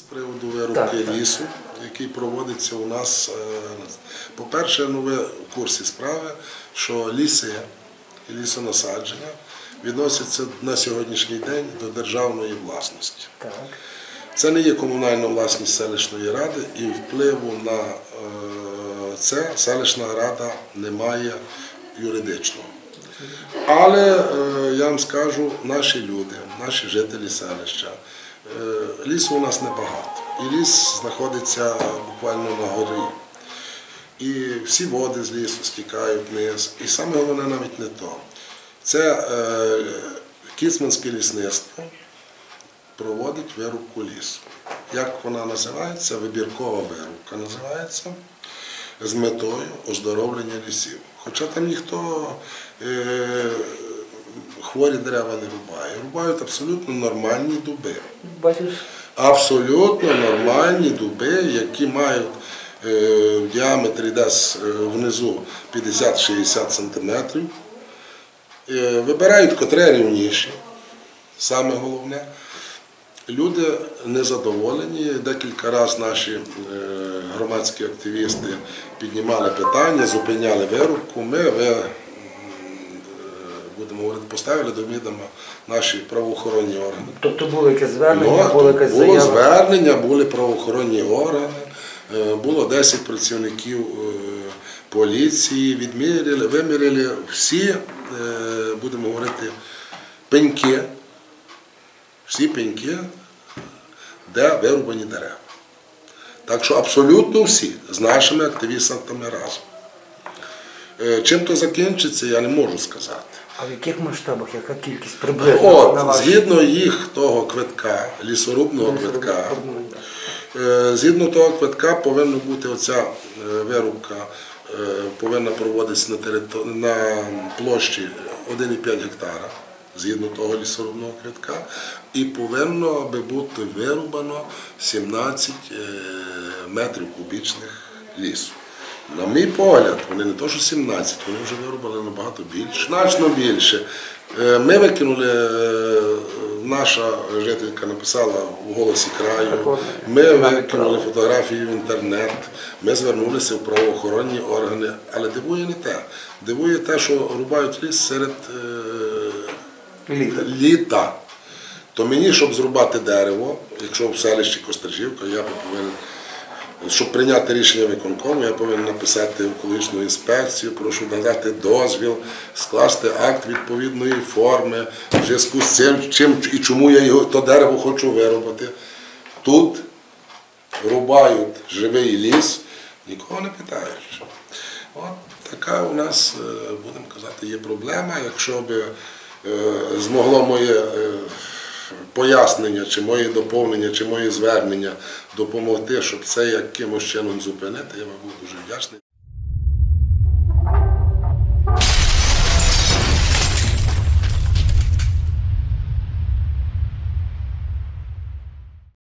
З приводу вирубки Так, так. лісу, який проводиться у нас, е, по-перше, ну ви в курсі справи, що ліси і лісонасадження відносяться на сьогоднішній день до державної власності. Так. Це не є комунальна власність селищної ради і впливу на е, це селищна рада не має юридичного. Але е, я вам скажу, наші люди, наші жителі селища, лісу у нас небагато. І ліс знаходиться буквально на горі. І всі води з лісу стікають вниз. І саме головне навіть не то. Це е, Кіцманське лісництво проводить вирубку лісу. Як вона називається? Вибіркова вирубка називається з метою оздоровлення лісів. Хоча там ніхто е, хворі дерева не рубає. Рубають абсолютно нормальні дуби. Бачиш, Абсолютно нормальні дуби, які мають е, в діаметрі десь е, внизу 50-60 см. Е, вибирають котре рівніші, саме головне. Люди незадоволені. Декілька разів наші громадські активісти піднімали питання, зупиняли вирубку. Ми будемо говорити, поставили до відома наші правоохоронні органи. тобто було якесь звернення, Ну, було якась було звернення, були правоохоронні органи, е, було 10 працівників е, поліції, відміряли, виміряли всі, е, будемо говорити, пеньки, всі пеньки, де вирубані дерева. Так що абсолютно всі з нашими активістами разом. Е, Чим то закінчиться, я не можу сказати. А в яких масштабах, яка кількість приблизно? От, згідно їх того квитка, лісорубного квитка, е, згідно того квитка повинна бути оця е, вирубка, повинна проводитися на, територ... на площі 1,5 гектара, згідно того лісорубного квитка, і повинно би бути вирубано 17 е, метрів кубічних лісу. На мій погляд, вони не то, що 17, вони вже вирубали набагато більше, значно більше. Е, Ми викинули, е, наша жителька написала в голосі краю, ми викинули фотографії в інтернет, ми звернулися в правоохоронні органи, але дивує не те. Дивує те, що рубають ліс серед е, Літа. То мені, щоб зрубати дерево, якщо в селищі Костержівка, я би повинен, щоб прийняти рішення виконкому, я повинен написати екологічну інспекцію, прошу надати дозвіл, скласти акт відповідної форми в зв'язку з цим, чим і чому я його то дерево хочу виробити. Тут рубають живий ліс, нікого не питають. От така у нас, е, будемо казати, є проблема. Якщо б е, змогло моє е, пояснення, чи моє доповнення, чи моє звернення допомогти, щоб це якимось чином зупинити, я вам буду дуже вдячний.